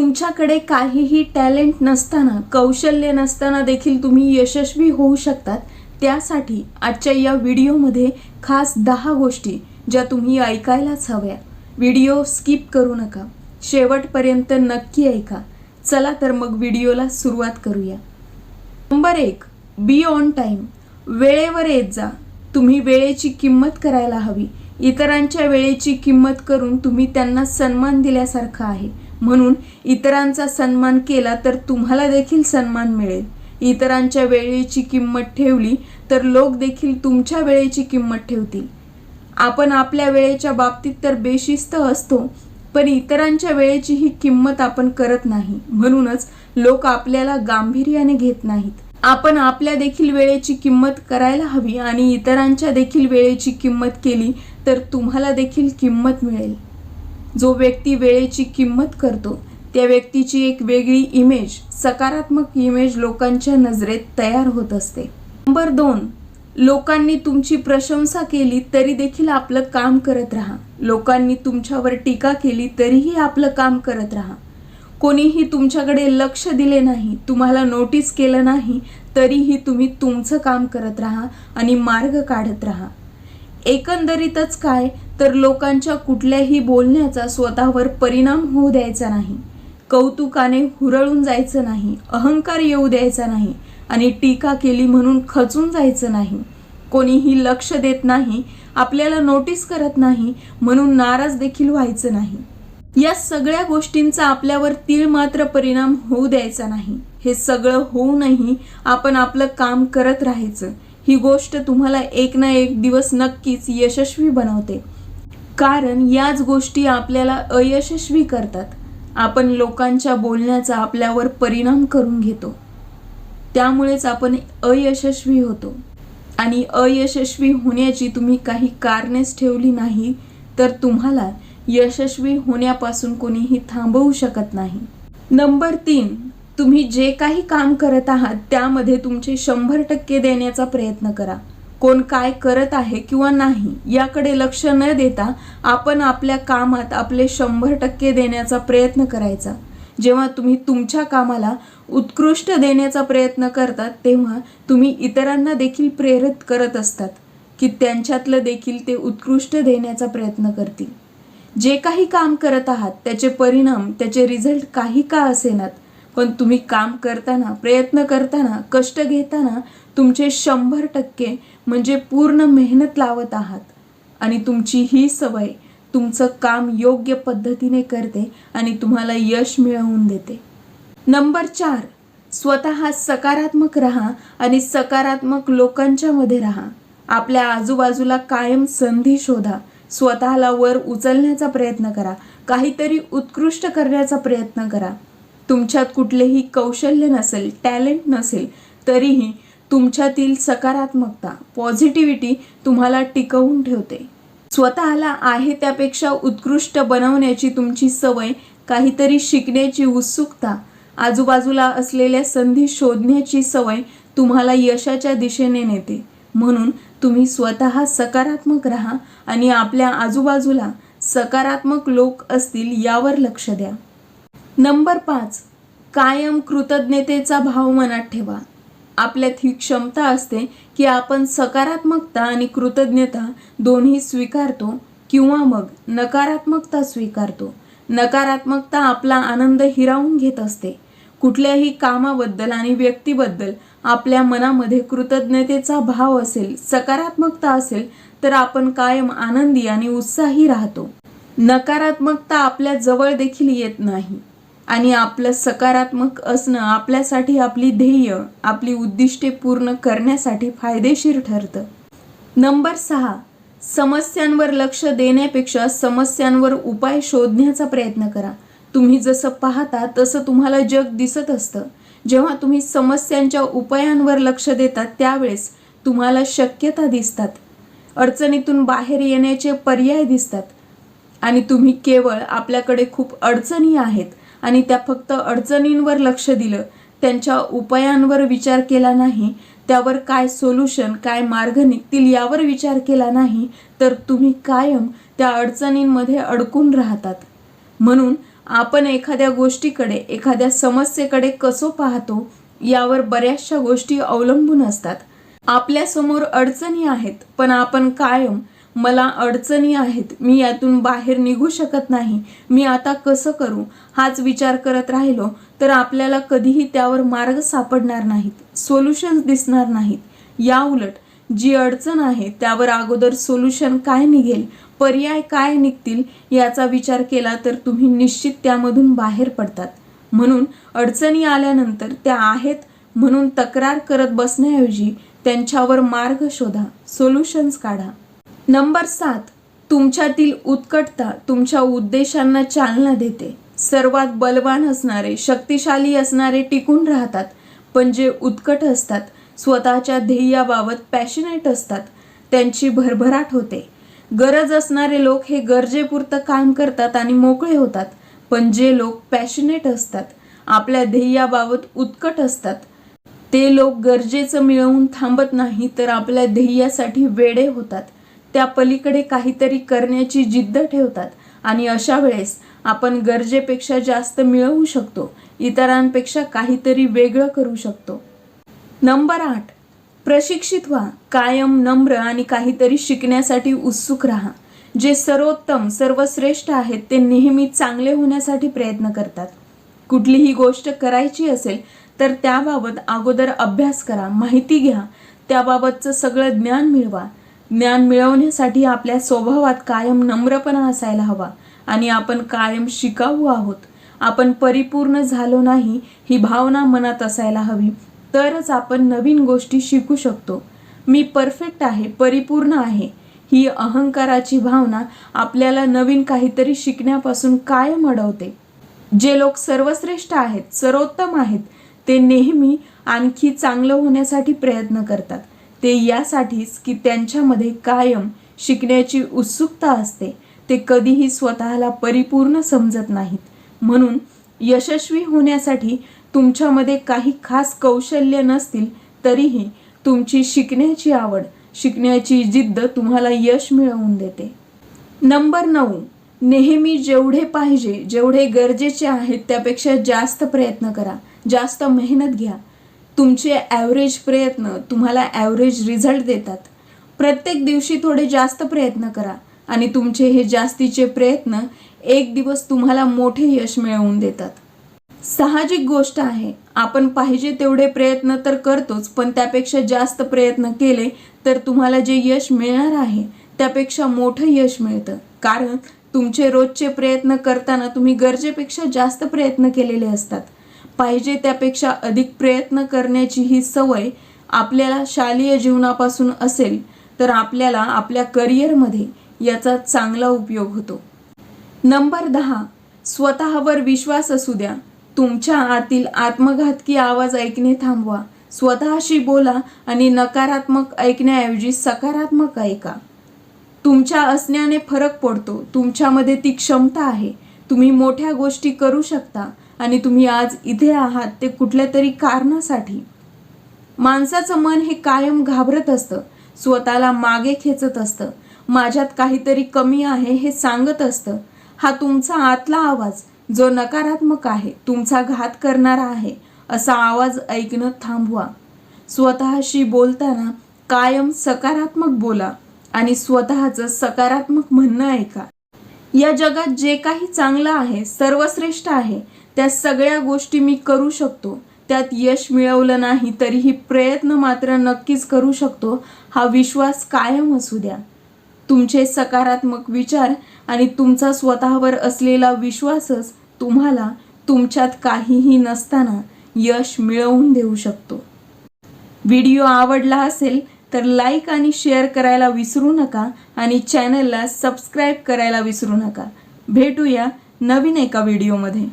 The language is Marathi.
तुमच्याकडे काहीही टॅलेंट नसताना कौशल्य नसताना देखील तुम्ही यशस्वी होऊ शकतात. त्यासाठी आजच्या या व्हिडिओमध्ये खास दहा गोष्टी ज्या तुम्ही ऐकायलाच हव्या. व्हिडिओ स्किप करू नका. शेवटपर्यंत नक्की ऐका. चला तर मग व्हिडिओला सुरुवात करूया. नंबर एक बी ऑन टाईम वेळेवर येत जा. तुम्ही वेळेची किंमत करायला हवी. इतरांच्या वेळेची किंमत करून तुम्ही त्यांना सन्मान दिल्यासारखं आहे. म्हणून इतरांचा सन्मान केला तर तुम्हाला देखील सन्मान मिळेल. इतरांच्या वेळेची किंमत ठेवली तर लोक देखील तुमच्या वेळेची किंमत ठेवतील. आपण आपल्या वेळेच्या बाबतीत तर बेशिस्त असतो पण इतरांच्या वेळेची ही किंमत आपण करत नाही. म्हणूनच लोक आपल्याला गांभीर्याने घेत नाहीत. आपण आपल्या देखील वेळेची किंमत करायला हवी आणि इतरांच्या देखील वेळेची किंमत केली तर तुम्हाला देखील किंमत मिळेल. जो व्यक्ती वेळेची किंमत करतो त्या व्यक्तीची एक वेगळी इमेज सकारात्मक इमेज लोकांच्या नजरेत तयार होत असते. नंबर दोन लोकांनी तुमची प्रशंसा केली तरी देखील आपलं काम करत राहा. लोकांनी तुमच्यावर टीका केली तरीही आपलं काम करत राहा. कोणीही तुमच्याकडे लक्ष दिले नाही तुम्हाला नोटीस केलं नाही तरीही तुम्ही तुमचं काम करत राहा आणि मार्ग काढत राहा. एकंदरीतच काय? तर लोकांच्या कुठल्याही बोलण्याचा स्वतःवर परिणाम होऊ द्यायचा नाही. कौतुकाने हुरळून जायचं नाही अहंकार येऊ द्यायचा नाही आणि टीका केली म्हणून खचून जायचं नाही. कोणीही लक्ष देत नाही आपल्याला नोटीस करत नाही म्हणून नाराज देखील व्हायचं नाही. या सगळ्या गोष्टींचा आपल्यावर तीळ मात्र परिणाम होऊ द्यायचा नाही. हे सगळं होऊनही आपण आपलं काम करत राहायचं. ही गोष्ट तुम्हाला एक ना एक दिवस नक्कीच यशस्वी बनवते. कारण याच गोष्टी आपल्याला अयशस्वी करतात. आपण लोकांच्या बोलण्याचा आपल्यावर परिणाम करून घेतो. त्यामुळेच आपण अयशस्वी होतो. आणि अयशस्वी होण्याची तुम्ही काही कारणेच ठेवली नाही तर तुम्हाला यशस्वी होण्यापासून कोणीही थांबवू शकत नाही. नंबर तीन तुम्ही जे काही काम करत आहात त्यामध्ये तुमचे शंभर टक्के देण्याचा प्रयत्न करा. कोण काय करत आहे किंवा नाही याकडे लक्ष न देता आपण आपल्या कामात आपले शंभर टक्के देण्याचा प्रयत्न करायचा. जेव्हा तुम्ही तुमच्या कामाला उत्कृष्ट देण्याचा प्रयत्न करतात तेव्हा तुम्ही इतरांना देखील प्रेरित करत असतात की त्यांच्यातलं देखील ते उत्कृष्ट देण्याचा प्रयत्न करतील. जे काही काम करत आहात त्याचे परिणाम त्याचे रिझल्ट काही का असेनात पण तुम्ही काम करताना प्रयत्न करताना कष्ट घेताना तुमचे शंभर टक्के म्हणजे पूर्ण मेहनत लावत आहात. आणि तुमची ही सवय तुमचं काम योग्य पद्धतीने करते आणि तुम्हाला यश मिळवून देते. नंबर चार स्वतः सकारात्मक राहा आणि सकारात्मक लोकांच्या मध्ये राहा. आपल्या आजूबाजूला कायम संधी शोधा. स्वतःला वर उचलण्याचा प्रयत्न करा. काहीतरी उत्कृष्ट करण्याचा प्रयत्न करा. तुमच्यात कुठलेही कौशल्य नसेल टॅलेंट नसेल तरीही तुमच्यातील सकारात्मकता पॉझिटिव्हिटी तुम्हाला टिकवून ठेवते. स्वतःला आहे त्यापेक्षा उत्कृष्ट बनवण्याची तुमची सवय काहीतरी शिकण्याची उत्सुकता आजूबाजूला असलेल्या संधी शोधण्याची सवय तुम्हाला यशाच्या दिशेने नेते. म्हणून तुम्ही स्वतः सकारात्मक राहा आणि आपल्या आजूबाजूला सकारात्मक लोक असतील यावर लक्ष द्या. नंबर पाच. कायम कृतज्ञतेचा भाव मनात ठेवा. आपल्यात ही क्षमता असते की आपण सकारात्मकता आणि कृतज्ञता दोन्ही स्वीकारतो किंवा मग नकारात्मकता स्वीकारतो. नकारात्मकता आपला आनंद हिरावून घेत असते. कुठल्याही कामाबद्दल आणि व्यक्तीबद्दल आपल्या मनामध्ये कृतज्ञतेचा भाव असेल सकारात्मकता असेल तर आपण कायम आनंदी आणि उत्साही राहतो. नकारात्मकता आपल्या जवळ देखील येत नाही. आणि आपलं सकारात्मक असणं आपल्यासाठी आपली ध्येय आपली उद्दिष्टे पूर्ण करण्यासाठी फायदेशीर ठरतं. नंबर सहा समस्यांवर लक्ष देण्यापेक्षा समस्यांवर उपाय शोधण्याचा प्रयत्न करा. तुम्ही जसं पाहता तसं तुम्हाला जग दिसत असतं. जेव्हा तुम्ही समस्यांच्या उपायांवर लक्ष देता त्यावेळेस तुम्हाला शक्यता दिसतात. अडचणीतून बाहेर येण्याचे पर्याय दिसतात. आणि तुम्ही केवळ आपल्याकडे खूप अडचणी आहेत आणि त्या फक्त अडचणींवर लक्ष दिलं. त्यांच्या उपायांवर विचार केला नाही. त्यावर काय सोल्युशन काय मार्ग निघतील यावर विचार केला नाही. तर तुम्ही कायम त्या अडचणींमध्ये अडकून राहतात. म्हणून आपण एखाद्या गोष्टीकडे एखाद्या समस्येकडे कसं पाहतो यावर बऱ्याचशा गोष्टी अवलंबून असतात. आपल्यासमोर अडचणी आहेत पण आपण कायम मला अडचणी आहेत मी यातून बाहेर निघू शकत नाही. मी आता कसं करू? हाच विचार करत राहिलो तर आपल्याला कधीही त्यावर मार्ग सापडणार नाहीत सोल्युशन्स दिसणार नाहीत. या उलट जी अडचण आहे त्यावर अगोदर सोल्युशन काय निघेल पर्याय काय निघतील याचा विचार केला तर तुम्ही निश्चित त्यामधून बाहेर पडतात. म्हणून अडचणी आल्यानंतर त्या आहेत म्हणून तक्रार करत बसण्याऐवजी त्यांच्यावर मार्ग शोधा सोल्युशन्स काढा. नंबर सात तुमच्यातील उत्कटता तुमच्या उद्देशांना चालना देते. सर्वात बलवान असणारे शक्तिशाली असणारे टिकून राहतात पण जे उत्कट असतात स्वतःच्या ध्येयाबाबत पॅशनेट असतात त्यांची भरभराट होते. गरज असणारे लोक हे गरजेपुरतं काम करतात आणि मोकळे होतात पण जे लोक पॅशनेट असतात आपल्या ध्येयाबाबत उत्कट असतात ते लोक गरजेचं मिळवून थांबत नाही तर आपल्या ध्येयासाठी वेडे होतात. त्या पलीकडे काहीतरी करण्याची जिद्द ठेवतात आणि अशा वेळेस आपण गरजेपेक्षा जास्त मिळवू शकतो इतरांपेक्षा काहीतरी वेगळं करू शकतो. नंबर आठ प्रशिक्षित व्हा कायम नम्र आणि काहीतरी शिकण्यासाठी उत्सुक राहा. जे सर्वोत्तम सर्वश्रेष्ठ आहेत ते नेहमी चांगले होण्यासाठी प्रयत्न करतात. कुठलीही गोष्ट करायची असेल तर त्याबाबत अगोदर अभ्यास करा माहिती घ्या. त्याबाबतचं सगळं ज्ञान मिळवा. ज्ञान मिळवण्यासाठी आपल्या स्वभावात कायम नम्रपणा असायला हवा आणि आपण कायम शिकाऊ आहोत. आपण परिपूर्ण झालो नाही ही भावना मनात असायला हवी. तरच आपण नवीन गोष्टी शिकू शकतो. मी परफेक्ट आहे परिपूर्ण आहे. ही अहंकाराची भावना आपल्याला नवीन काहीतरी शिकण्यापासून कायम अडवते. जे लोक सर्वश्रेष्ठ आहेत सर्वोत्तम आहेत ते नेहमी आणखी चांगलं होण्यासाठी प्रयत्न करतात. ते यासाठीच की त्यांच्यामध्ये कायम शिकण्याची उत्सुकता असते. ते कधीही स्वतःला परिपूर्ण समजत नाहीत. म्हणून यशस्वी होण्यासाठी तुमच्यामध्ये काही खास कौशल्य नसतील तरीही तुमची शिकण्याची आवड शिकण्याची जिद्द तुम्हाला यश मिळवून देते. नंबर नऊ. नेहमी जेवढे पाहिजे जेवढे गरजेचे आहेत त्यापेक्षा जास्त प्रयत्न करा. जास्त मेहनत घ्या. तुमचे ॲव्हरेज प्रयत्न तुम्हाला ॲव्हरेज रिझल्ट देतात. प्रत्येक दिवशी थोडे जास्त प्रयत्न करा आणि तुमचे हे जास्तीचे प्रयत्न एक दिवस तुम्हाला मोठे यश मिळवून देतात. साहजिक गोष्ट आहे आपण पाहिजे तेवढे प्रयत्न तर करतोच पण त्यापेक्षा जास्त प्रयत्न केले तर तुम्हाला जे यश मिळणार आहे त्यापेक्षा मोठं यश मिळतं. कारण तुमचे रोजचे प्रयत्न करताना तुम्ही गरजेपेक्षा जास्त प्रयत्न केलेले असतात. पाहिजे त्यापेक्षा अधिक प्रयत्न करण्याची ही सवय आपल्याला शालेय जीवनापासून असेल तर आपल्याला आपल्या करिअरमध्ये याचा चांगला उपयोग होतो. नंबर दहा स्वतःवर विश्वास असू द्या. तुमच्या आतील आत्मघातकी आवाज ऐकणे थांबवा. स्वतःशी बोला आणि नकारात्मक ऐकण्याऐवजी सकारात्मक ऐका. तुमच्या असण्याने फरक पडतो. तुमच्यामध्ये ती क्षमता आहे. तुम्ही मोठ्या गोष्टी करू शकता. आणि तुम्ही आज इथे आहात ते कुठल्या तरी कारणासाठी. माणसाचं मन हे कायम घाबरत असतं स्वतःला मागे खेचत असतं माझ्यात काहीतरी कमी आहे हे सांगत असतं. हा तुमचा आतला आवाज जो नकारात्मक आहे तुमचा घात करणारा आहे असा आवाज ऐकणं थांबवा. स्वतःशी बोलताना कायम सकारात्मक बोला आणि स्वतःचं सकारात्मक म्हणणं ऐका. या जगात जे काही चांगलं आहे सर्वश्रेष्ठ आहे त्या सगळ्या गोष्टी मी करू शकतो. त्यात यश मिळवलं नाही तरीही प्रयत्न मात्र नक्कीच करू शकतो. हा विश्वास कायम असू द्या. तुमचे सकारात्मक विचार आणि तुमचा स्वतःवर असलेला विश्वासच तुम्हाला तुमच्यात काहीही नसताना यश मिळवून देऊ शकतो. व्हिडिओ आवडला असेल तर लाईक आणि शेअर करायला विसरू नका आणि चॅनलला सबस्क्राईब करायला विसरू नका. भेटूया नवीन एका व्हिडिओमध्ये.